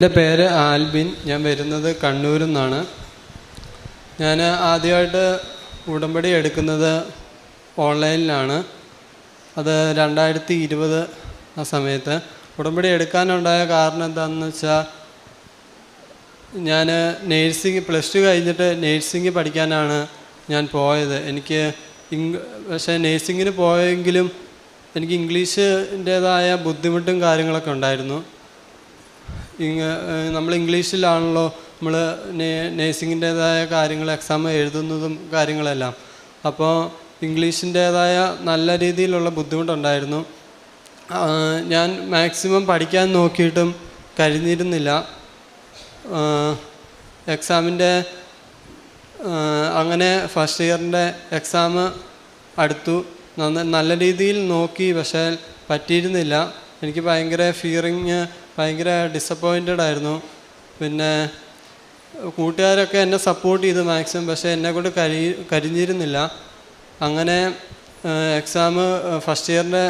എന്റെ പേര് ആൽബിൻ. ഞാൻ വരുന്നത് കണ്ണൂരിൽ നിന്നാണ്. ഞാൻ ആദ്യമായിട്ട് ഉടമ്പടി എടുക്കുന്നത് ഓൺലൈനിലാണ്. അത് രണ്ടായിരത്തി ഇരുപത് ആ സമയത്ത്. ഉടമ്പടി എടുക്കാനുണ്ടായ കാരണം എന്താണെന്ന് വെച്ചാൽ ഞാൻ നേഴ്സിംഗ് പ്ലസ് ടു കഴിഞ്ഞിട്ട് നേഴ്സിംഗ് പഠിക്കാനാണ് ഞാൻ പോയത്. എനിക്ക് ഇംഗ് പക്ഷേ നേഴ്സിങ്ങിന് പോയെങ്കിലും എനിക്ക് ഇംഗ്ലീഷിന്റേതായ ബുദ്ധിമുട്ടും കാര്യങ്ങളൊക്കെ ഉണ്ടായിരുന്നു. നമ്മൾ ഇംഗ്ലീഷിലാണല്ലോ നമ്മൾ നേഴ്സിങ്ങിന്റേതായ കാര്യങ്ങൾ എക്സാം എഴുതുന്നതും കാര്യങ്ങളെല്ലാം. അപ്പോൾ ഇംഗ്ലീഷിന്റേതായ നല്ല രീതിയിലുള്ള ബുദ്ധിമുട്ടുണ്ടായിരുന്നു. ഞാൻ മാക്സിമം പഠിക്കാൻ നോക്കിയിട്ടും കഴിഞ്ഞിരുന്നില്ല. എക്സാമിന്റെ അങ്ങനെ ഫസ്റ്റ് ഇയറിന്റെ എക്സാം അടുത്തു. നല്ല രീതിയിൽ നോക്കി പക്ഷേ പറ്റിയിരുന്നില്ല. എനിക്ക് ഭയങ്കര ഫിയറിങ് ഭയങ്കര ഡിസപ്പോയിന്റഡ് ആയിരുന്നു. പിന്നെ കൂട്ടുകാരൊക്കെ എന്നെ സപ്പോർട്ട് ചെയ്തു മാക്സിമം. പക്ഷേ എന്നെക്കൊണ്ട് കൊണ്ട് കഴി കരിഞ്ഞിരുന്നില്ല. അങ്ങനെ എക്സാം ഫസ്റ്റ് ഇയറിന്റെ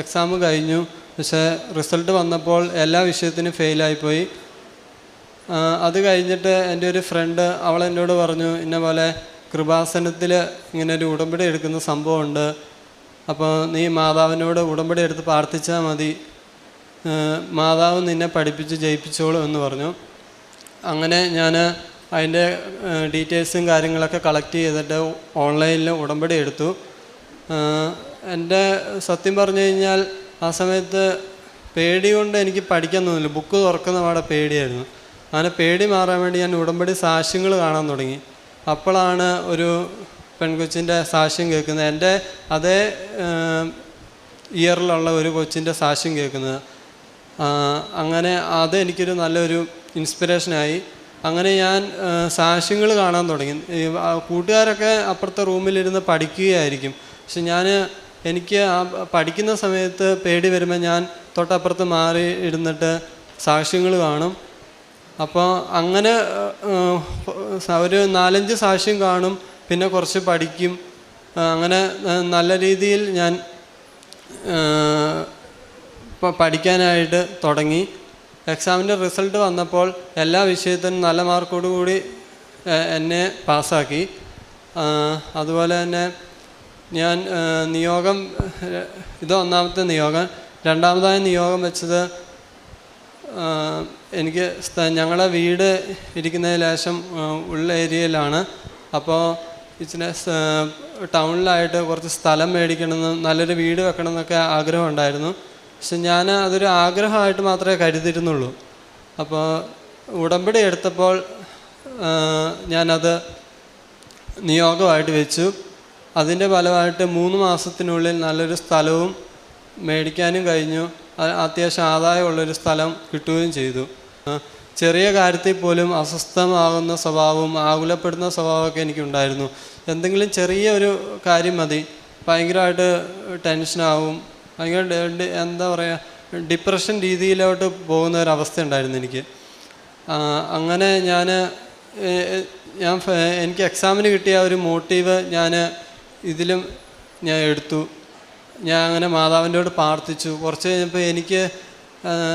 എക്സാം കഴിഞ്ഞു. പക്ഷേ റിസൾട്ട് വന്നപ്പോൾ എല്ലാ വിഷയത്തിനും ഫെയിലായിപ്പോയി അത് കഴിഞ്ഞിട്ട് എന്റെ ഒരു ഫ്രണ്ട് അവൾ എന്നോട് പറഞ്ഞു ഇന്ന പോലെ കൃപാസനത്തിൽ ഇങ്ങനെ ഒരു ഉടമ്പടി എടുക്കുന്ന സംഭവമുണ്ട്. അപ്പോൾ നീ മാതാവിനോട് ഉടമ്പടി എടുത്ത് പ്രാർത്ഥിച്ചാൽ മതി. മാതാവ് നിന്നെ പഠിപ്പിച്ച് ജയിപ്പിച്ചോളൂ എന്ന് പറഞ്ഞു. അങ്ങനെ ഞാൻ അതിന്റെ ഡീറ്റെയിൽസും കാര്യങ്ങളൊക്കെ കളക്ട് ചെയ്തിട്ട് ഓൺലൈനിൽ ഉടമ്പടി എടുത്തു. എന്റെ സത്യം പറഞ്ഞു കഴിഞ്ഞാൽ ആ സമയത്ത് പേടി കൊണ്ട് എനിക്ക് പഠിക്കാൻ തോന്നില്ല. ബുക്ക് തുറക്കുന്ന പാടെ പേടിയായിരുന്നു. അങ്ങനെ പേടി മാറാൻ വേണ്ടി ഞാൻ ഉടമ്പടി സാക്ഷ്യങ്ങൾ കാണാൻ തുടങ്ങി. അപ്പോഴാണ് ഒരു പെൺകൊച്ചിന്റെ സാക്ഷ്യം കേൾക്കുന്നത്. എന്റെ അതേ ഇയറിലുള്ള ഒരു കൊച്ചിന്റെ സാക്ഷ്യം കേൾക്കുന്നത്. അങ്ങനെ അതെനിക്കൊരു നല്ലൊരു ഇൻസ്പിറേഷനായി. അങ്ങനെ ഞാൻ സാക്ഷ്യങ്ങൾ കാണാൻ തുടങ്ങി. കൂട്ടുകാരൊക്കെ അപ്പുറത്തെ റൂമിലിരുന്ന് പഠിക്കുകയായിരിക്കും. പക്ഷെ ഞാൻ എനിക്ക് ആ പഠിക്കുന്ന സമയത്ത് പേടി വരുമ്പോൾ ഞാൻ തൊട്ടപ്പുറത്ത് മാറി ഇരുന്നിട്ട് സാക്ഷ്യങ്ങൾ കാണും. അപ്പോൾ അങ്ങനെ ഒരു നാലഞ്ച് സാക്ഷ്യം കാണും പിന്നെ കുറച്ച് പഠിക്കും. അങ്ങനെ നല്ല രീതിയിൽ ഞാൻ ഇപ്പോൾ പഠിക്കാനായിട്ട് തുടങ്ങി. എക്സാമിന്റെ റിസൾട്ട് വന്നപ്പോൾ എല്ലാ വിഷയത്തിനും നല്ല മാർക്കോട് കൂടി എന്നെ പാസ്സാക്കി. അതുപോലെ തന്നെ ഞാൻ നിയോഗം ഇത് ഒന്നാമത്തെ നിയോഗം. രണ്ടാമതായ നിയോഗം വെച്ചത് എനിക്ക് ഞങ്ങളുടെ വീട് ഇരിക്കുന്ന ലേശം ഉള്ള ഏരിയയിലാണ്. അപ്പോൾ ഇച്ചിരി ടൗണിലായിട്ട് കുറച്ച് സ്ഥലം മേടിക്കണമെന്നും നല്ലൊരു വീട് വെക്കണം എന്നൊക്കെ ആഗ്രഹം ഉണ്ടായിരുന്നു. പക്ഷെ ഞാൻ അതൊരു ആഗ്രഹമായിട്ട് മാത്രമേ കരുതിയിരുന്നുള്ളൂ. അപ്പോൾ ഉടമ്പടി എടുത്തപ്പോൾ ഞാനത് നിയോഗമായിട്ട് വെച്ചു. അതിന്റെ ഫലമായിട്ട് മൂന്ന് മാസത്തിനുള്ളിൽ നല്ലൊരു സ്ഥലവും മേടിക്കാനും കഴിഞ്ഞു. അത്യാവശ്യം ആദായമുള്ളൊരു സ്ഥലം കിട്ടുകയും ചെയ്തു. ചെറിയ കാര്യത്തിൽ പോലും അസ്വസ്ഥമാകുന്ന സ്വഭാവവും ആകുലപ്പെടുന്ന സ്വഭാവമൊക്കെ എനിക്കുണ്ടായിരുന്നു. എന്തെങ്കിലും ചെറിയ ഒരു കാര്യം മതി. ഭയങ്കരമായിട്ട് ടെൻഷനാവും. ഭയങ്കര എന്താ പറയുക ഡിപ്രഷൻ രീതിയിലോട്ട് പോകുന്ന ഒരു അവസ്ഥ ഉണ്ടായിരുന്നു എനിക്ക്. അങ്ങനെ ഞാൻ ഞാൻ എനിക്ക് എക്സാമിന് കിട്ടിയ ഒരു മോട്ടീവ് ഞാൻ ഇതിലും ഞാൻ എടുത്തു. ഞാൻ അങ്ങനെ മാതാവിന്റെയോട് പ്രാർത്ഥിച്ചു. കുറച്ച് കഴിഞ്ഞപ്പോൾ എനിക്ക്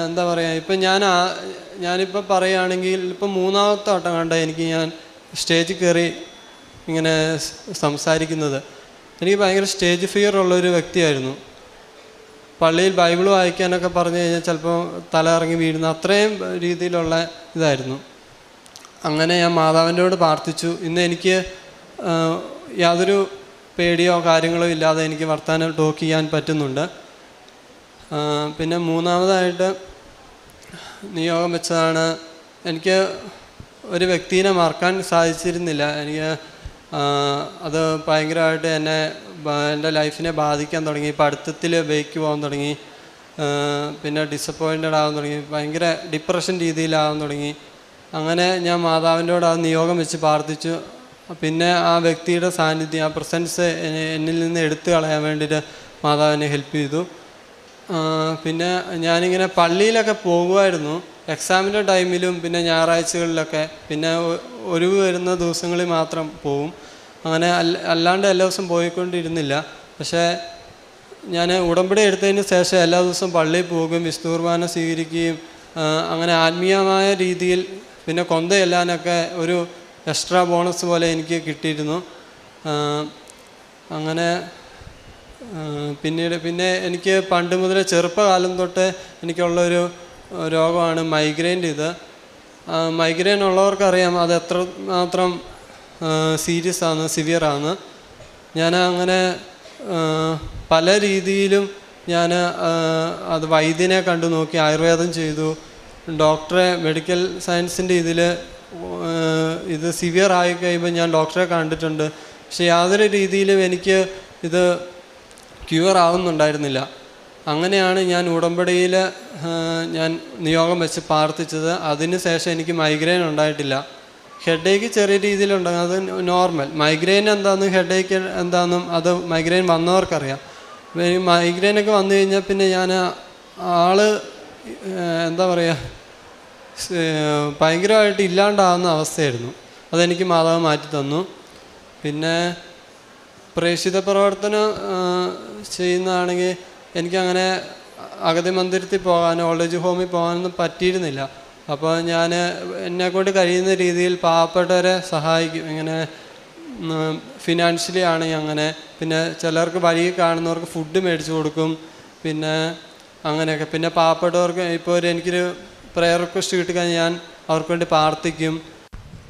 എന്താ പറയുക ഇപ്പം ഞാൻ ഞാനിപ്പോൾ പറയുകയാണെങ്കിൽ ഇപ്പം മൂന്നാമത്തെ വട്ടം കണ്ട എനിക്ക് ഞാൻ സ്റ്റേജിൽ കയറി ഇങ്ങനെ സംസാരിക്കുന്നത്. എനിക്ക് ഭയങ്കര സ്റ്റേജ് ഫിയർ ഉള്ളൊരു വ്യക്തിയായിരുന്നു. പള്ളിയിൽ ബൈബിൾ വായിക്കാനൊക്കെ പറഞ്ഞു കഴിഞ്ഞാൽ ചിലപ്പോൾ തല ഇറങ്ങി വീഴുന്ന അത്രയും രീതിയിലുള്ള ഇതായിരുന്നു. അങ്ങനെ ഞാൻ മാതാവിന്റെയോട് പ്രാർത്ഥിച്ചു. ഇന്ന് എനിക്ക് യാതൊരു പേടിയോ കാര്യങ്ങളോ ഇല്ലാതെ എനിക്ക് വർത്തമാനം ടോക്ക് ചെയ്യാൻ പറ്റുന്നുണ്ട്. പിന്നെ മൂന്നാമതായിട്ട് നിയോഗം വെച്ചതാണ്. എനിക്ക് ഒരു വ്യക്തിനെ മറക്കാൻ സാധിച്ചിരുന്നില്ല. എനിക്ക് അത് ഭയങ്കരമായിട്ട് എന്നെ എന്റെ ലൈഫിനെ ബാധിക്കാൻ തുടങ്ങി പഠിത്തത്തിൽ ബേക്ക് പോകാൻ തുടങ്ങി പിന്നെ ഡിസപ്പോയിന്റഡ് ആകാൻ തുടങ്ങി ഭയങ്കര ഡിപ്രഷൻ രീതിയിലാകാൻ തുടങ്ങി. അങ്ങനെ ഞാൻ മാതാവിന്റെയോട് ആ നിയോഗം വെച്ച് പ്രാർത്ഥിച്ചു. പിന്നെ ആ വ്യക്തിയുടെ സാന്നിധ്യം ആ പ്രസൻസ് എന്നിൽ നിന്ന് എടുത്തു കളയാൻ വേണ്ടിയിട്ട് മാതാവിനെ ഹെൽപ്പ് ചെയ്തു. പിന്നെ ഞാനിങ്ങനെ പള്ളിയിലൊക്കെ പോകുമായിരുന്നു. എക്സാമിന്റെ ടൈമിലും പിന്നെ ഞായറാഴ്ചകളിലൊക്കെ പിന്നെ ഒഴിവ് വരുന്ന ദിവസങ്ങളിൽ മാത്രം പോവും. അങ്ങനെ അല്ലാണ്ട് എല്ലാ ദിവസവും പോയിക്കൊണ്ടിരുന്നില്ല. പക്ഷേ ഞാൻ ഉടമ്പടി എടുത്തതിന് ശേഷം എല്ലാ ദിവസവും പള്ളിയിൽ പോകുകയും വിഷ്ണു കുർബാന സ്വീകരിക്കുകയും അങ്ങനെ ആത്മീയമായ രീതിയിൽ പിന്നെ കൊന്തയല്ലാനൊക്കെ ഒരു എക്സ്ട്രാ ബോണസ് പോലെ എനിക്ക് കിട്ടിയിരുന്നു. അങ്ങനെ പിന്നീട് പിന്നെ എനിക്ക് പണ്ട് മുതലേ ചെറുപ്പകാലം തൊട്ട് എനിക്കുള്ളൊരു രോഗമാണ് മൈഗ്രെയിന്റെ ഇത്. മൈഗ്രെയിൻ ഉള്ളവർക്കറിയാം അത് എത്ര മാത്രം സീരിയസ് ആണ് സിവിയർ ആണ് ഞാൻ അങ്ങനെ പല രീതിയിലും ഞാൻ അത് വൈദ്യനെ കണ്ടു നോക്കി ആയുർവേദം ചെയ്തു. ഡോക്ടറെ മെഡിക്കൽ സയൻസിന്റെ ഇതിൽ ഇത് സിവിയർ ആയി കഴിയുമ്പോൾ ഞാൻ ഡോക്ടറെ കണ്ടിട്ടുണ്ട്. പക്ഷെ യാതൊരു രീതിയിലും എനിക്ക് ഇത് ക്യൂർ ആവുന്നുണ്ടായിരുന്നില്ല. അങ്ങനെയാണ് ഞാൻ ഉടമ്പടിയിൽ ഞാൻ നിയോഗം വെച്ച് പ്രാർത്ഥിച്ചത്. അതിന് ശേഷം എനിക്ക് മൈഗ്രെയിൻ ഉണ്ടായിട്ടില്ല. ഹെഡേക്ക് ചെറിയ രീതിയിലുണ്ടാകും അത് നോർമൽ മൈഗ്രെയിൻ എന്താണെന്ന് ഹെഡേക്ക് എന്താണെന്നും അത് മൈഗ്രെയിൻ വന്നവർക്കറിയാം. ഈ മൈഗ്രെയിനൊക്കെ വന്നു കഴിഞ്ഞാൽ പിന്നെ ഞാൻ ആൾ എന്താ പറയുക ഭയങ്കരമായിട്ട് ഇല്ലാണ്ടാവുന്ന അവസ്ഥയായിരുന്നു. അതെനിക്ക് മാതാവ് മാറ്റി തന്നു. പിന്നെ പ്രേക്ഷിത പ്രവർത്തനം ചെയ്യുന്നതാണെങ്കിൽ എനിക്കങ്ങനെ അഗതി മന്ദിരത്തിൽ പോകാനോ ഓൾഡ് ഏജ് ഹോമിൽ പോകാനൊന്നും പറ്റിയിരുന്നില്ല. അപ്പോൾ ഞാൻ എന്നെക്കൊണ്ട് കഴിയുന്ന രീതിയിൽ പാവപ്പെട്ടവരെ സഹായിക്കും. ഇങ്ങനെ ഫിനാൻഷ്യലി ആണെങ്കിൽ അങ്ങനെ. പിന്നെ ചിലർക്ക് വഴി കാണുന്നവർക്ക് ഫുഡ് മേടിച്ചു കൊടുക്കും. പിന്നെ അങ്ങനെയൊക്കെ. പിന്നെ പാവപ്പെട്ടവർക്ക് ഇപ്പോൾ ഒരു എനിക്കൊരു പ്രയർ റിക്വസ്റ്റ് കിട്ടിക്കഴിഞ്ഞാൽ ഞാൻ അവർക്ക് വേണ്ടി പ്രാർത്ഥിക്കും.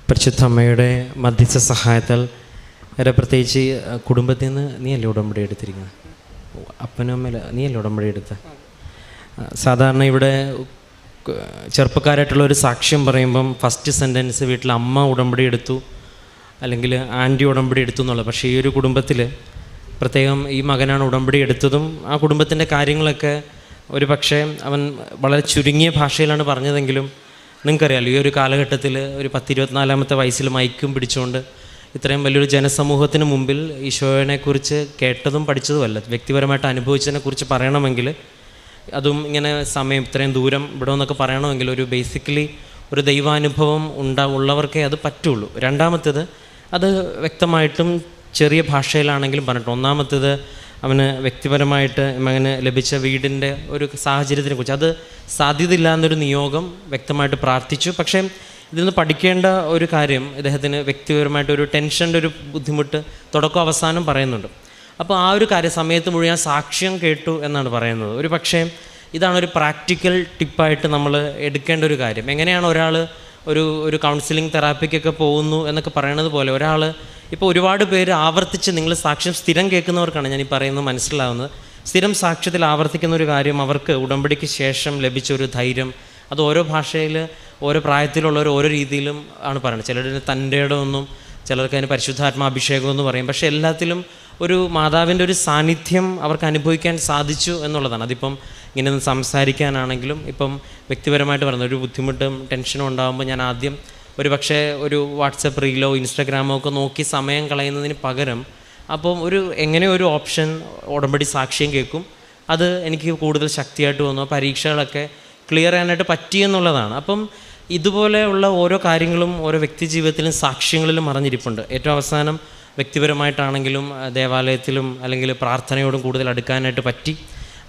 പരിശുദ്ധ അമ്മയുടെ മധ്യസ്ഥ സഹായത്താൽ വരെ പ്രത്യേകിച്ച് കുടുംബത്തിൽ നിന്ന് നീയല്ലേ ഉടമ്പടി എടുത്തിരിക്കുന്നത്? അപ്പനും അമ്മയില്ല നീയല്ലേ ഉടമ്പടി എടുത്ത സാധാരണ ഇവിടെ ചെറുപ്പക്കാരായിട്ടുള്ള ഒരു സാക്ഷ്യം പറയുമ്പം ഫസ്റ്റ് സെന്റൻസ് വീട്ടിൽ അമ്മ ഉടമ്പടി എടുത്തു അല്ലെങ്കിൽ ആന്റി ഉടമ്പടി എടുത്തു എന്നുള്ളത് പക്ഷേ ഈ ഒരു കുടുംബത്തിൽ പ്രത്യേകം ഈ മകനാണ് ഉടമ്പടി എടുത്തതും ആ കുടുംബത്തിന്റെ കാര്യങ്ങളൊക്കെ ഒരു പക്ഷേ അവൻ വളരെ ചുരുങ്ങിയ ഭാഷയിലാണ് പറഞ്ഞതെങ്കിലും നിങ്ങൾക്കറിയാലോ ഈ ഒരു കാലഘട്ടത്തിൽ ഒരു പത്തിരുപത്തിനാലാമത്തെ വയസ്സിൽ മൈക്കും പിടിച്ചുകൊണ്ട് ഇത്രയും വലിയൊരു ജനസമൂഹത്തിന് മുമ്പിൽ ഈശോയനെക്കുറിച്ച് കേട്ടതും പഠിച്ചതുമല്ല. വ്യക്തിപരമായിട്ട് അനുഭവിച്ചതിനെക്കുറിച്ച് പറയണമെങ്കിൽ അതും ഇങ്ങനെ സമയം ഇത്രയും ദൂരം ഇവിടെ നിന്നൊക്കെ പറയണമെങ്കിൽ ഒരു ബേസിക്കലി ഒരു ദൈവാനുഭവം ഉണ്ടാ ഉള്ളവർക്കേ അത് പറ്റുള്ളൂ. രണ്ടാമത്തേത് അത് വ്യക്തമായിട്ടും ചെറിയ ഭാഷയിലാണെങ്കിലും പറഞ്ഞിട്ട് ഒന്നാമത്തേത് അവന് വ്യക്തിപരമായിട്ട് മകന് ലഭിച്ച വീടിന്റെ ഒരു സാഹചര്യത്തിനെ കുറിച്ച്. അത് സാധ്യതയില്ല എന്നൊരു നിയോഗം വ്യക്തമായിട്ട് പ്രാർത്ഥിച്ചു. പക്ഷേ ഇതിൽ നിന്ന് പഠിക്കേണ്ട ഒരു കാര്യം ഇദ്ദേഹത്തിന് വ്യക്തിപരമായിട്ട് ഒരു ടെൻഷന്റെ ഒരു ബുദ്ധിമുട്ട് തുടക്കം അവസാനം പറയുന്നുണ്ട്. അപ്പോൾ ആ ഒരു കാര്യം സമയത്ത് മുഴുവൻ സാക്ഷ്യം കേട്ടു എന്നാണ് പറയുന്നത്. ഒരു പക്ഷേ ഇതാണ് ഒരു പ്രാക്ടിക്കൽ ടിപ്പായിട്ട് നമ്മൾ എടുക്കേണ്ട ഒരു കാര്യം. എങ്ങനെയാണ് ഒരാൾ ഒരു ഒരു കൗൺസിലിംഗ് തെറാപ്പിക്കൊക്കെ പോകുന്നു എന്നൊക്കെ പറയണത് പോലെ ഒരാൾ ഇപ്പോൾ ഒരുപാട് പേര് ആവർത്തിച്ച് നിങ്ങൾ സാക്ഷ്യം സ്ഥിരം കേൾക്കുന്നവർക്കാണ് ഞാൻ ഈ പറയുന്നത് മനസ്സിലാവുന്നത്. സ്ഥിരം സാക്ഷ്യത്തിൽ ആവർത്തിക്കുന്ന ഒരു കാര്യം അവർക്ക് ഉടമ്പടിക്ക് ശേഷം ലഭിച്ച ഒരു ധൈര്യം അത് ഓരോ ഭാഷയിൽ ഓരോ പ്രായത്തിലുള്ളവർ ഓരോ രീതിയിലും ആണ് പറയുന്നത് ചിലരുടെ തന്റെ ഇടമൊന്നും ചിലർക്ക് അതിന് പരിശുദ്ധാത്മാഭിഷേകം എന്ന് പറയും. പക്ഷേ എല്ലാത്തിലും ഒരു മാതാവിന്റെ ഒരു സാന്നിധ്യം അവർക്ക് അനുഭവിക്കാൻ സാധിച്ചു എന്നുള്ളതാണ്. അതിപ്പം ഇങ്ങനെ ഒന്ന് സംസാരിക്കാനാണെങ്കിലും ഇപ്പം വ്യക്തിപരമായിട്ട് പറയുന്നത് ഒരു ബുദ്ധിമുട്ടും ടെൻഷനും ഉണ്ടാകുമ്പോൾ ഞാൻ ആദ്യം ഒരു പക്ഷേ ഒരു വാട്സപ്പ് റീലോ ഇൻസ്റ്റാഗ്രാമോ ഒക്കെ നോക്കി സമയം കളയുന്നതിന് പകരം അപ്പം ഒരു എങ്ങനെ ഒരു ഓപ്ഷൻ ഉടമ്പടി സാക്ഷ്യം കേൾക്കും. അത് എനിക്ക് കൂടുതൽ ശക്തിയായിട്ട് വന്നു പരീക്ഷകളൊക്കെ ക്ലിയർ ചെയ്യാനായിട്ട് പറ്റിയെന്നുള്ളതാണ് അപ്പം ഇതുപോലെയുള്ള ഓരോ കാര്യങ്ങളും ഓരോ വ്യക്തി ജീവിതത്തിലും സാക്ഷ്യങ്ങളിലും മറഞ്ഞിരിപ്പുണ്ട്. ഏറ്റവും അവസാനം വ്യക്തിപരമായിട്ടാണെങ്കിലും ദേവാലയത്തിലും അല്ലെങ്കിൽ പ്രാർത്ഥനയോടും കൂടുതൽ അടുക്കാനായിട്ട് പറ്റി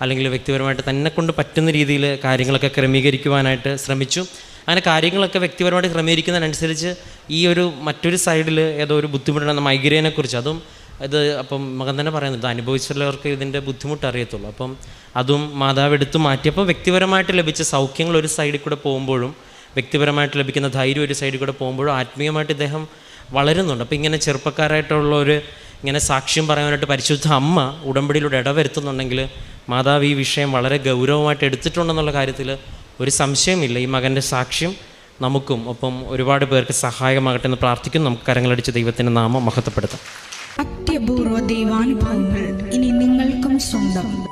അല്ലെങ്കിൽ വ്യക്തിപരമായിട്ട് തന്നെ കൊണ്ട് പറ്റുന്ന രീതിയിൽ കാര്യങ്ങളൊക്കെ ക്രമീകരിക്കുവാനായിട്ട് ശ്രമിച്ചു. അങ്ങനെ കാര്യങ്ങളൊക്കെ വ്യക്തിപരമായിട്ട് ക്രമീകരിക്കുന്നതിനനുസരിച്ച് ഈ ഒരു മറ്റൊരു സൈഡിൽ ഏതോ ഒരു ബുദ്ധിമുട്ടുണ്ടെന്ന മൈഗ്രെയിനെക്കുറിച്ച് അതും ഇത് അപ്പം മകൻ തന്നെ പറയുന്നുണ്ട് അനുഭവിച്ചുള്ളവർക്ക് ഇതിന്റെ ബുദ്ധിമുട്ട് അറിയത്തുള്ളൂ. അപ്പം അതും മാതാവ് എടുത്തു മാറ്റിയപ്പോൾ വ്യക്തിപരമായിട്ട് ലഭിച്ച സൗഖ്യങ്ങൾ ഒരു സൈഡിൽ കൂടെ പോകുമ്പോഴും വ്യക്തിപരമായിട്ട് ലഭിക്കുന്ന ധൈര്യം ഒരു സൈഡിൽ കൂടെ പോകുമ്പോഴും ആത്മീയമായിട്ട് ഇദ്ദേഹം വളരുന്നുണ്ട്. അപ്പോൾ ഇങ്ങനെ ചെറുപ്പക്കാരായിട്ടുള്ളവർ ഇങ്ങനെ സാക്ഷ്യം പറയാനായിട്ട് പരിശുദ്ധ അമ്മ ഉടമ്പടിയിലൂടെ ഇടവരുത്തുന്നുണ്ടെങ്കിൽ മാതാവ് ഈ വിഷയം വളരെ ഗൗരവമായിട്ട് എടുത്തിട്ടുണ്ടെന്നുള്ള കാര്യത്തിൽ ഒരു സംശയമില്ല. ഈ മകന്റെ സാക്ഷ്യം നമുക്കും ഒപ്പം ഒരുപാട് പേർക്ക് സഹായകമാകട്ടെ എന്ന് പ്രാർത്ഥിക്കുന്നു. നമുക്ക് കരങ്ങളടിച്ച് ദൈവത്തിന്റെ നാമം മഹത്വപ്പെടുത്താം. അത്യപൂർവ ദൈവാനുഭവങ്ങൾ ഇനി നിങ്ങൾക്കും സ്വന്തം.